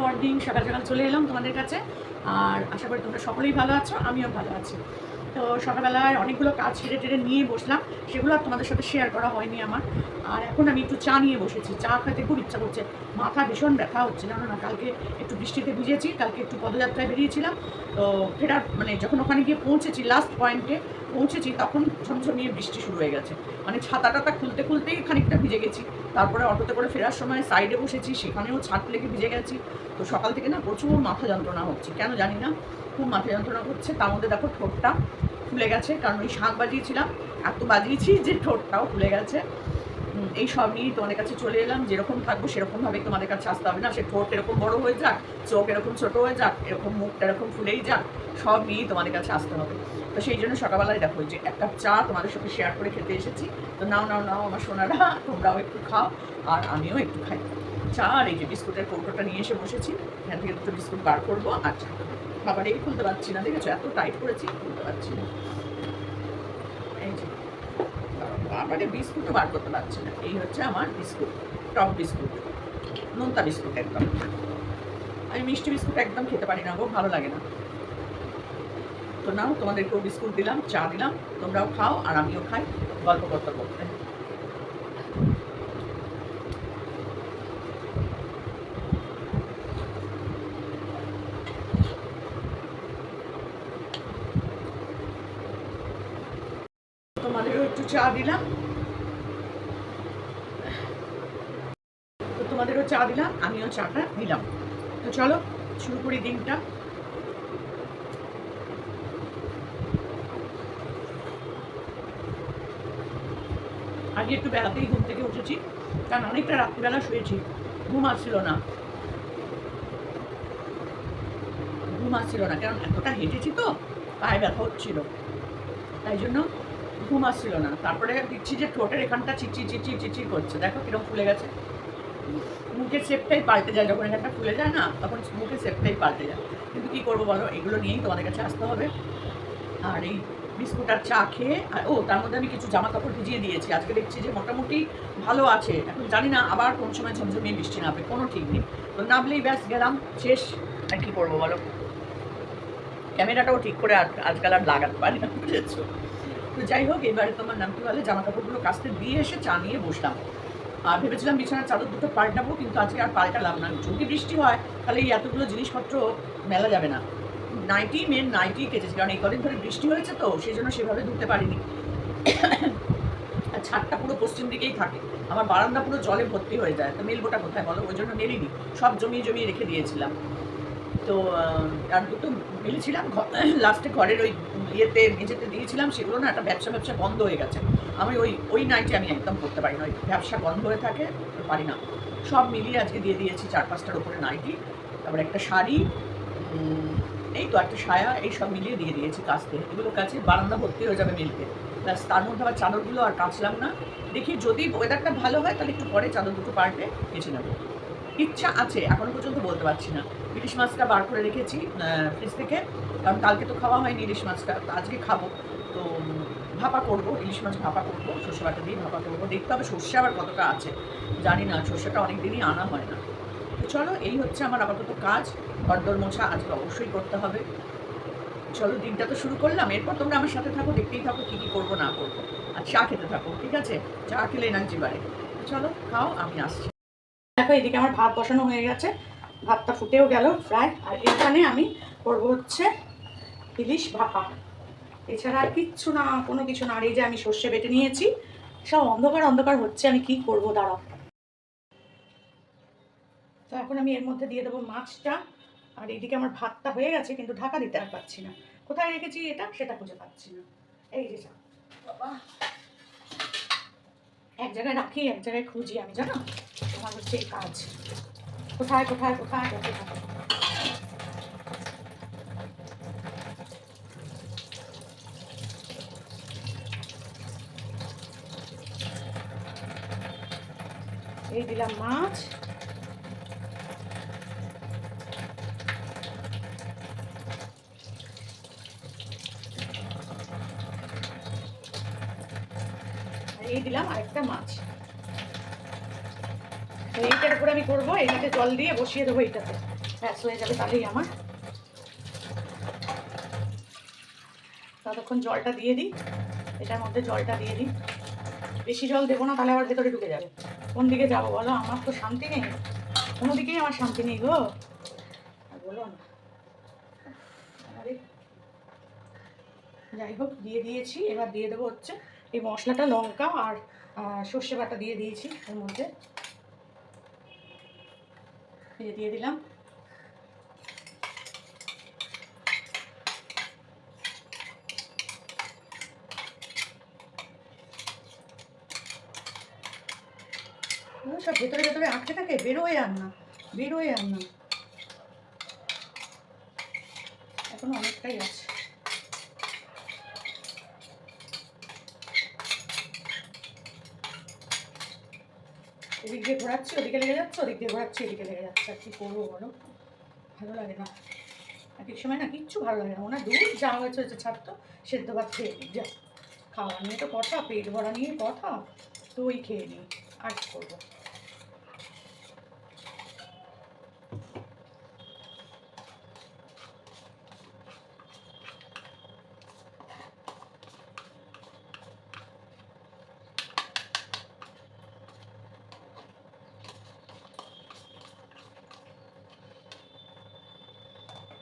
Morning সকাল সকাল চলে এলাম তোমাদের কাছে। আর আশা করি তোমরা সকলেই ভালো আছো, আমিও ভালো আছি। তো সকালবেলায় অনেকগুলো কাজ ছেড়ে টেড়ে নিয়ে বসলাম, সেগুলো আর তোমাদের সাথে শেয়ার করা হয়নি আমার। আর এখন আমি একটু চা নিয়ে বসেছি। চা খেতে খুব ইচ্ছা করছে। মাথা ভীষণ ব্যথা হচ্ছে জানো না কালকে একটু বৃষ্টিতে ভিজেছি, কালকে একটু পদযাত্রায় বেরিয়েছিলাম। তো ফেরার মানে যখন ওখানে গিয়ে পৌঁছেছি লাস্ট পয়েন্টে পৌঁছেছি, তখন ঝমঝমিয়ে বৃষ্টি শুরু হয়ে গেছে। মানে ছাতা টাতা খুলতে খুলতেই খানিকটা ভিজে গেছি। তারপরে অটোতে করে ফেরার সময় সাইডে বসেছি, সেখানেও ছাদ লেগে ভিজে গেছি। তো সকাল থেকে না প্রচুর মাথা যন্ত্রণা হচ্ছে। কেন জানি না, খুব মাথা যন্ত্রণা হচ্ছে। তার মধ্যে দেখো ঠোঁটটা ফুলে গেছে, কারণ ওই শাঁখ বাজিয়েছিলাম। এত বাজিয়েছি যে ঠোঁটটাও ফুলে গেছে। এই সব নিয়েই তোমাদের কাছে চলে এলাম। যেরকম থাকব সেরকমভাবে তোমাদের কাছে আসতে হবে না। সে ঠোঁট এরকম বড় হয়ে যাক, চোখ এরকম ছোট হয়ে যাক, এরকম মুখটা এরকম ফুলেই যাক, সব নিয়েই তোমাদের কাছে আসতে হবে। তো সেই জন্য সকালবেলায় দেখো যে এক কাপ চা তোমাদের সাথে শেয়ার করে খেতে এসেছি। তো নাও নাও নাও আমার সোনারা, তোমরাও একটু খাও আর আমিও একটু খাই। চা আর এই যে বিস্কুটের কৌটোটা নিয়ে এসে বসেছি। এখান থেকে দুটো বিস্কুট বার করব আর চা এই খুলতে পারছি না, দেখেছ? এত টাইট করেছি, খুলতে পারছি না। এই বিস্কুটও বার করতে পারছি না। এই হচ্ছে আমার বিস্কুট, টক বিস্কুট, নোনতা বিস্কুট একদম। আমি মিষ্টি বিস্কুট একদম খেতে পারি না গো, ভালো লাগে না। তো নাও, তোমাদেরকেও বিস্কুট দিলাম, চা দিলাম, তোমরাও খাও আর আমিও খাই। গল্প করতে করতে। তোমাদেরও একটু চা দিলাম। তোমাদেরও চা দিলাম, আমিও চাটা দিলাম। তো চলো, শুরু করি দিনটা। আজকে একটু বেলাতেই ঘুম থেকে উঠেছি, কারণ অনেকটা রাত্রিবেলা শুয়েছি। ঘুম আসছিল না। ঘুম আসছিল না, কারণ এতটা হেঁটেছি তো, পায়ে ব্যথা হচ্ছিল। তাই জন্য ঘুম আসছিল না। তারপরে দেখছি যে ঠোঁটের এখানটা চিচি চিচি চিচি করছে। দেখো কীরকম ফুলে গেছে। মুখের শেপটাই পাল্টে যায়, যখন এখানটা ফুলে যায় না, তখন মুখের শেপটাই পাল্টে যায়। কিন্তু কী করব বলো? এগুলো নিয়েই তোমাদের কাছে আসতে হবে। আর এই বিস্কুট আর চা খেয়ে, আর ও, তার মধ্যে আমি কিছু জামা কাপড় ভিজিয়ে দিয়েছি। আজকে দেখছি যে মোটামুটি ভালো আছে। এখন জানি না আবার কোন সময় ঝমঝমিয়ে বৃষ্টি নামবে, কোনো ঠিক নেই। তো নামলেই ব্যাস, গেলাম, শেষ। আর কী করব বলো? ক্যামেরাটাও ঠিক করে আর আজকাল আর লাগাতে পারি না, বুঝেছ? তো যাই হোক, এবারে তোমার নাম কি বলে? জামা কাপড়গুলো কাচতে দিয়ে এসে চা নিয়ে বসলাম। আর ভেবেছিলাম বিছানার চাদর দুটো পাল্টাবো, কিন্তু আজকে আর পাল্টালাম না। যদি বৃষ্টি হয়, তাহলে এই এতগুলো জিনিসপত্র মেলা যাবে না। নাইটি মেন নাইটি কেটেছি, কারণ এই কদিন ধরে বৃষ্টি হয়েছে তো, সেই জন্য সেভাবে ধুতে পারিনি। আর ছাদটা পুরো পশ্চিম দিকেই থাকে। আমার বারান্দা পুরো জলে ভর্তি হয়ে যায়। তো মেলবোটা কোথায় বলো? ওই জন্য মেলিনি। সব জমিয়ে জমিয়ে রেখে দিয়েছিলাম। তো আর দুটো মিলেছিলাম লাস্টে ঘরের ওই ইয়েতে, মেঝেতে দিয়েছিলাম সেগুলো না একটা ব্যবসা ব্যবসা বন্ধ হয়ে গেছে। আমি ওই ওই নাইটে আমি একদম করতে পারি না ওই ব্যবসা বন্ধ হয়ে থাকে পারি না। সব মিলিয়ে আজকে দিয়ে দিয়েছি চার পাঁচটার উপরে নাইটি। তারপরে একটা শাড়ি এই তো একটা সায়া, এই সব মিলিয়ে দিয়ে দিয়েছি কাচতে এগুলো কাছে বারান্দা ভর্তি হয়ে যাবে মিলতে। ব্যাস, তার মধ্যে আবার চাদরগুলো আর কাচলাম না। দেখি যদি ওয়েদারটা ভালো হয়, তাহলে একটু পরে চাদর দুটো পাল্টে কেচে নেব। ইচ্ছা আছে, এখনও পর্যন্ত বলতে পারছি না। ইলিশ মাছটা বার করে রেখেছি ফ্রিজ থেকে। কারণ কালকে তো খাওয়া হয়নি ইলিশ মাছটা আজকে খাব। তো ভাপা করব, ইলিশ মাছ ভাপা করব, সর্ষে বাটা দিয়ে ভাপা করব। দেখতে হবে সর্ষে আবার কতটা আছে। জানি না, সর্ষেটা অনেক দিনই আনা হয় না। তো চলো, এই হচ্ছে আমার আপাতত কাজ। ঘরদোর মোছা আজকে অবশ্যই করতে হবে। চলো, দিনটা তো শুরু করলাম। এরপর তোমরা আমার সাথে থাকো, দেখতেই থাকো কী কী করব, না করব। আর চা খেতে থাকো, ঠিক আছে? চা খেলে এনার্জি বাড়ে চলো, খাও, আমি আসছি। দেখো, এদিকে আমার ভাত বসানো হয়ে গেছে। ভাতটা ফুটেও গেল প্রায়। আর এখানে আমি করব হচ্ছে ইলিশ ভাপা। এছাড়া আর কিচ্ছু না, কোনো কিছু না। আর এই যে আমি সর্ষে বেটে নিয়েছি, সব অন্ধকার অন্ধকার হচ্ছে। আমি কি করব, দাঁড়াও। তো এখন আমি এর মধ্যে দিয়ে দেবো মাছটা। আর এইদিকে আমার ভাতটা হয়ে গেছে কিন্তু ঢাকা দিতে আর পাচ্ছি না। কোথায় রেখেছি এটা? সেটা খুঁজে পাচ্ছি না। এই যে। বাবা। এক জায়গায় রাখি এক জায়গায় খুঁজি আমি জানো? আমার হচ্ছে এই কাজ। কোথায় কোথায় কোথায়? থাকো এই দিলাম মাছ। এই দিলাম আরেকটা মাছ। এইটার উপরে আমি করব এইটাতে জল দিয়ে বসিয়ে দেবো এইটাতে। ব্যাস, হয়ে যাবে তাহলেই আমার। ততক্ষণ জলটা দিয়ে দিই, এটার মধ্যে জলটা দিয়ে দিই। বেশি জল দেবো না, তাহলে আবার ভেতরে ঢুকে যাবে। কোন দিকে যাব বলো? আমার তো শান্তি নেই। কোনো দিকেই আমার শান্তি নেই গো। বলো না। যাই হোক, দিয়ে দিয়েছি। এবার দিয়ে দেবো হচ্ছে এই মশলাটা লঙ্কা আর সর্ষে বাটা দিয়ে দিয়েছি এর মধ্যে। এই যে দিয়ে দিলাম। সব ভেতরে ভেতরে আটকে থাকে? বেরোয় আর না, বেরোয় আর না। এখনও অনেকটাই আছে। এদিক দিয়ে ঘোরাচ্ছি, ওদিকে লেগে যাচ্ছে, ওদিক দিয়ে ঘোরাচ্ছি, এদিকে লেগে যাচ্ছে। আর কি করব বলো? ভালো লাগে না। এক সময় না কিচ্ছু ভালো লাগে না। ওনার দূর জামা হয়েছে হয়েছে ছাড় তো, সেদ্ধ ভাত খেয়ে নিই, যা। খাওয়া নিয়ে তো, কথা, পেট ভরা নিয়ে কথা তো ওই খেয়ে নিই। আর কি করব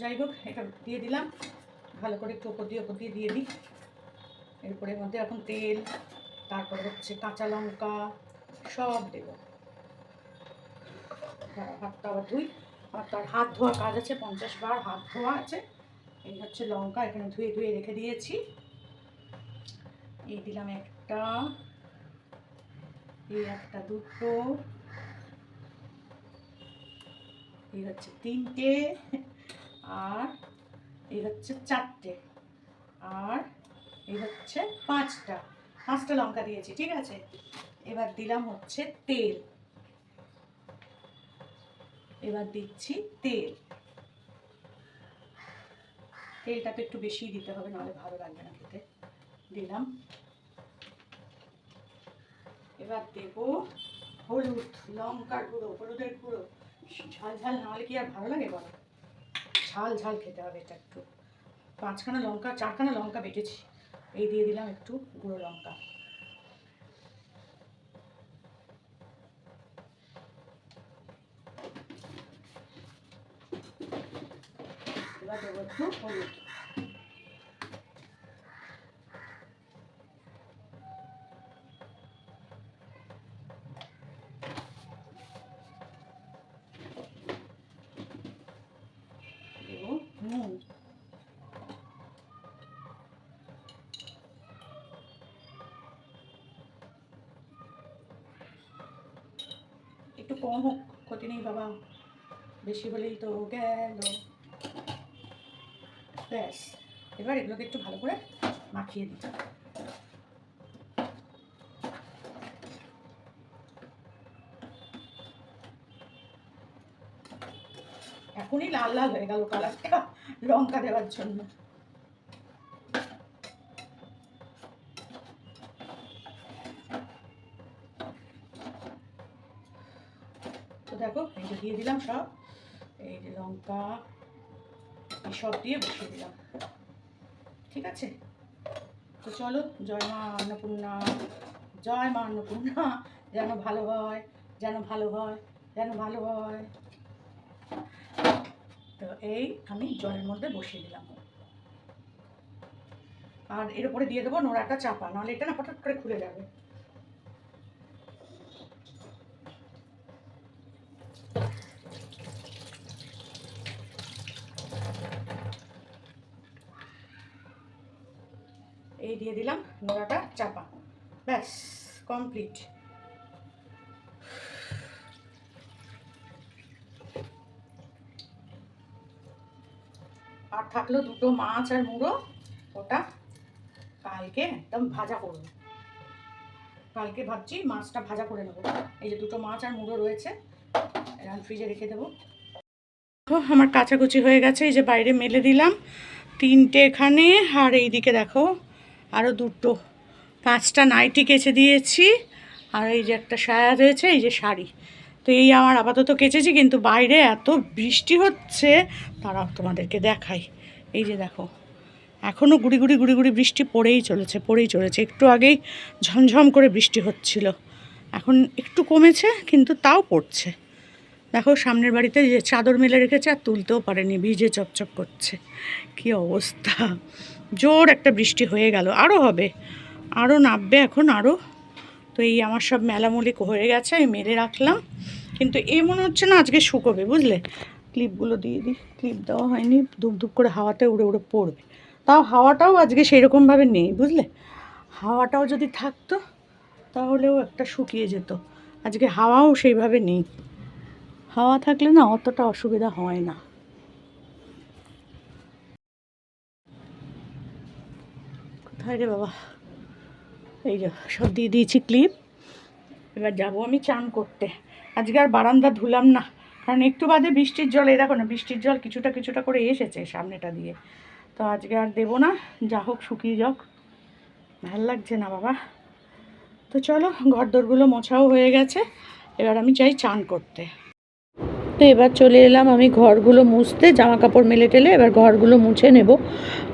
যাই হোক এটা দিয়ে দিলাম। ভালো করে একটু ওপর দিয়ে ওপর দিয়ে দিয়ে দিই। এরপরে মধ্যে এখন তেল তারপরে হচ্ছে কাঁচা লঙ্কা সব দেব। দাঁড়াও, হাতটা আবার ধুই। আর তার হাত ধোয়া কাজ আছে পঞ্চাশ বার হাত ধোয়া আছে। এই হচ্ছে লঙ্কা এখানে ধুয়ে ধুয়ে রেখে দিয়েছি। এই দিলাম একটা এই একটা দুটো। এই হচ্ছে তিনটে আর এই হচ্ছে চারটে। আর এই হচ্ছে পাঁচটা। পাঁচটা লঙ্কা দিয়েছি, ঠিক আছে? এবার দিলাম হচ্ছে তেল। এবার দিচ্ছি তেল। তেলটা তো একটু বেশি দিতে হবে, নাহলে ভালো লাগবে না খেতে। দিলাম। এবার দেব হলুদ, লঙ্কার গুঁড়ো, হলুদের গুঁড়ো। ঝাল ঝাল নাহলে কি আর ভালো লাগে বলো? ঝাল ঝাল খেতে হবে এটা একটু। পাঁচখানা লঙ্কা, চারখানা লঙ্কা বেটেছি। এই দিয়ে দিলাম একটু গুঁড়ো লঙ্কা। এবার দেবো একটু হলুদ দেবো নুন একটু কম হোক ক্ষতি নেই বাবা। বেশি হলেই তো গেল। ব্যাস, এবার এগুলোকে একটু ভালো করে মাখিয়ে দিই এখনই লাল লাল হয়ে গেল কালারটা লঙ্কা দেওয়ার জন্য তো দেখো এই যে দিয়ে দিলাম সব। এই যে লঙ্কা সব দিয়ে বসিয়ে দিলাম। ঠিক আছে? তো চলো, জয় মা অন্নপূর্ণা, জয় মা অন্নপূর্ণা, যেন ভালো হয়, যেন ভালো হয়, যেন ভালো হয়। তো এই আমি জলের মধ্যে বসিয়ে দিলাম। আর এর উপরে দিয়ে দেবো নোড়াটা চাপা, নাহলে এটা না হঠাৎ করে খুলে যাবে। এই দিয়ে দিলাম নোড়াটা চাপা। ব্যাস কমপ্লিট আর থাকল দুটো মাছ আর মুড়ো, ওটা কালকে একদম ভাজা করব কালকে ভাবছি মাছটা ভাজা করে নেব। এই যে দুটো মাছ আর মুড়ো রয়েছে এখন ফ্রিজে রেখে দেবো। আমার কাচাকুচি হয়ে গেছে, এই যে বাইরে মেলে দিলাম। তিনটে এখানে, আর এইদিকে দেখো আরও দুটো। পাঁচটা নাইটি কেচে দিয়েছি, আর এই যে একটা সায়া রয়েছে, এই যে শাড়ি। তো এই আমার আপাতত কেচেছি, কিন্তু বাইরে এত বৃষ্টি হচ্ছে তারা তোমাদেরকে দেখাই। এই যে দেখো এখনও গুড়ি গুড়ি গুড়ি গুড়ি বৃষ্টি পড়েই চলেছে পড়েই চলেছে। একটু আগেই ঝমঝম করে বৃষ্টি হচ্ছিল। এখন একটু কমেছে, কিন্তু তাও পড়ছে। দেখো, সামনের বাড়িতে যে চাদর মেলে রেখেছে আর তুলতেও পারেনি, ভিজে চকচক করছে। কি অবস্থা? জোর একটা বৃষ্টি হয়ে গেল। আরও হবে। আরও নামবে এখন আরও তো এই আমার সব মেলামুলি হয়ে গেছে, আমি মেরে রাখলাম। কিন্তু এ মনে হচ্ছে না আজকে শুকোবে, বুঝলে? ক্লিপগুলো দিয়ে দিই। ক্লিপ দেওয়া হয়নি, ধূপ ধূপ করে হাওয়াতে উড়ে উড়ে পড়বে। তাও হাওয়াটাও আজকে সেই রকমভাবে নেই, বুঝলে? হাওয়াটাও যদি থাকতো, তাহলেও একটা শুকিয়ে যেত। আজকে হাওয়াও সেইভাবে নেই। হাওয়া থাকলে না অতটা অসুবিধা হয় না। কোথায় রে বাবা? এই যে সব দিয়ে দিয়েছি ক্লিপ। এবার যাব আমি চান করতে। আজকে আর বারান্দা ধুলাম না। কারণ একটু বাদে বৃষ্টির জল দেখো না, বৃষ্টির জল কিছুটা কিছুটা করে এসেছে সামনেটা দিয়ে। তো আজকে আর দেবো না, যা হোক শুকিয়ে যাক। ভালো লাগছে না বাবা। তো চলো, ঘরদোরগুলো মোছাও হয়ে গেছে। এবার আমি চাই চান করতে। তো এবার চলে এলাম আমি ঘরগুলো মুছতে জামা কাপড় মেলে টেলে এবার ঘরগুলো মুছে নেব।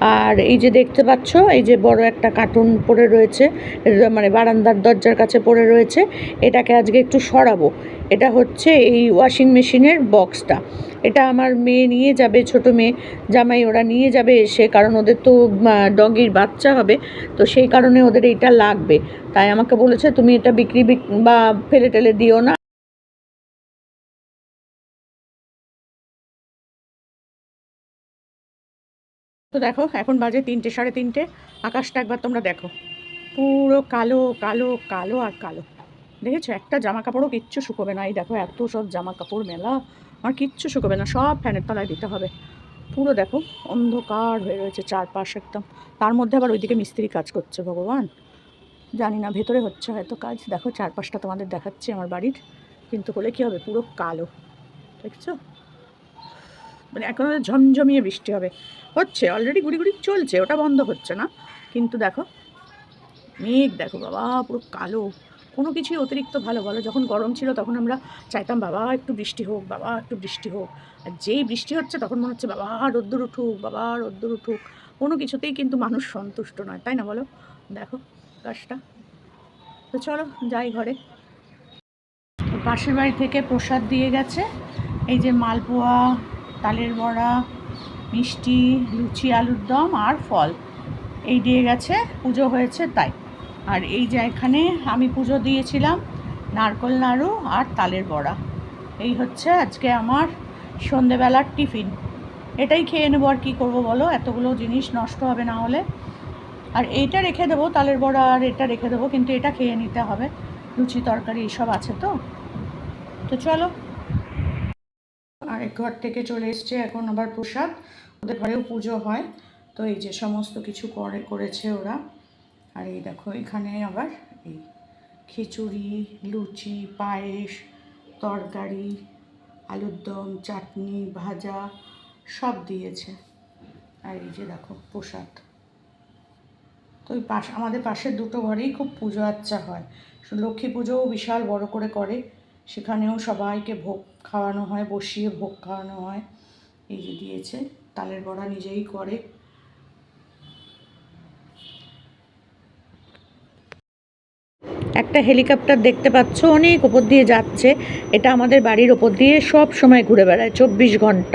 আর এই যে দেখতে পাচ্ছ, এই যে বড় একটা কার্টুন পড়ে রয়েছে মানে বারান্দার দরজার কাছে পড়ে রয়েছে, এটাকে আজকে একটু সরাবো। এটা হচ্ছে এই ওয়াশিং মেশিনের বক্সটা এটা আমার মেয়ে নিয়ে যাবে, ছোট মেয়ে। জামাই ওরা নিয়ে যাবে এসে, কারণ ওদের তো ডগির বাচ্চা হবে, তো সেই কারণে ওদের এইটা লাগবে। তাই আমাকে বলেছে, তুমি এটা বিক্রি বিক- বা ফেলে টেলে দিও না। তো দেখো, এখন বাজে তিনটে, সাড়ে তিনটে। আকাশটা একবার তোমরা দেখো। পুরো কালো কালো কালো আর কালো। দেখেছ? একটা জামা কাপড়ও কিচ্ছু শুকোবে না। এই দেখো, এত সব জামা কাপড় মেলা। আমার কিচ্ছু শুকোবে না, সব ফ্যানের তলায় দিতে হবে। পুরো দেখো, অন্ধকার হয়ে রয়েছে চারপাশ একদম। তার মধ্যে আবার ওইদিকে মিস্ত্রি কাজ করছে, ভগবান। জানি না, ভেতরে হচ্ছে হয়তো কাজ। দেখো, চারপাশটা তোমাদের দেখাচ্ছি আমার বাড়ির। কিন্তু হলে কী হবে? পুরো কালো। দেখছ? মানে এখন ঝমঝমিয়ে বৃষ্টি হবে। হচ্ছে অলরেডি গুড়ি গুড়ি চলছে, ওটা বন্ধ হচ্ছে না। কিন্তু দেখো, মেঘ দেখো বাবা, পুরো কালো। কোনো কিছুই অতিরিক্ত ভালো, বলো। যখন গরম ছিল, তখন আমরা চাইতাম, বাবা, একটু বৃষ্টি হোক, বাবা, একটু বৃষ্টি হোক। আর যেই বৃষ্টি হচ্ছে, তখন মনে হচ্ছে, বাবা, রোদ্দুর উঠুক, বাবা, রোদ্দুর উঠুক। কোনো কিছুতেই কিন্তু মানুষ সন্তুষ্ট নয়, তাই না বলো? দেখো গাছটা তো চলো, যাই ঘরে। পাশের বাড়ি থেকে প্রসাদ দিয়ে গেছে। এই যে মালপোয়া তালের বড়া, মিষ্টি, লুচি, আলুর দম আর ফল। এই দিয়ে গেছে, পুজো হয়েছে তাই। আর এই যে এখানে আমি পুজো দিয়েছিলাম, নারকল নাড়ু আর তালের বড়া। এই হচ্ছে আজকে আমার সন্ধেবেলার টিফিন। এটাই খেয়ে নেব আর কী করব বলো? এতগুলো জিনিস নষ্ট হবে না হলে। আর এইটা রেখে দেবো, তালের বড়া আর এটা রেখে দেবো, কিন্তু এটা খেয়ে নিতে হবে। লুচি, তরকারি, এইসব আছে তো? তো চলো আরেক ঘর থেকে চলে এসছে এখন আবার প্রসাদ। ওদের ঘরেও পুজো হয়। তো এই যে সমস্ত কিছু করে, করেছে ওরা। আর এই দেখো, এখানে আবার এই খিচুড়ি, লুচি, পায়েস, তরকারি, আলুর দম, চাটনি, ভাজা, সব দিয়েছে। আর এই যে দেখো, প্রসাদ। তো ওই পাশ, আমাদের পাশের দুটো ঘরেই খুব পুজো আচ্চা হয়। লক্ষ্মী পুজোও বিশাল বড় করে করে। সেখানেও সবাইকে ভোগ খাওয়ানো হয়, বসিয়ে ভোগ খাওয়ানো হয়। এই যে দিয়েছে, তালের বড়া নিজেই করে। একটা হেলিকপ্টার দেখতে পাচ্ছ, অনেক ওপর দিয়ে যাচ্ছে। এটা আমাদের বাড়ির ওপর দিয়ে সব সময় ঘুরে বেড়ায়, চব্বিশ ঘণ্টা।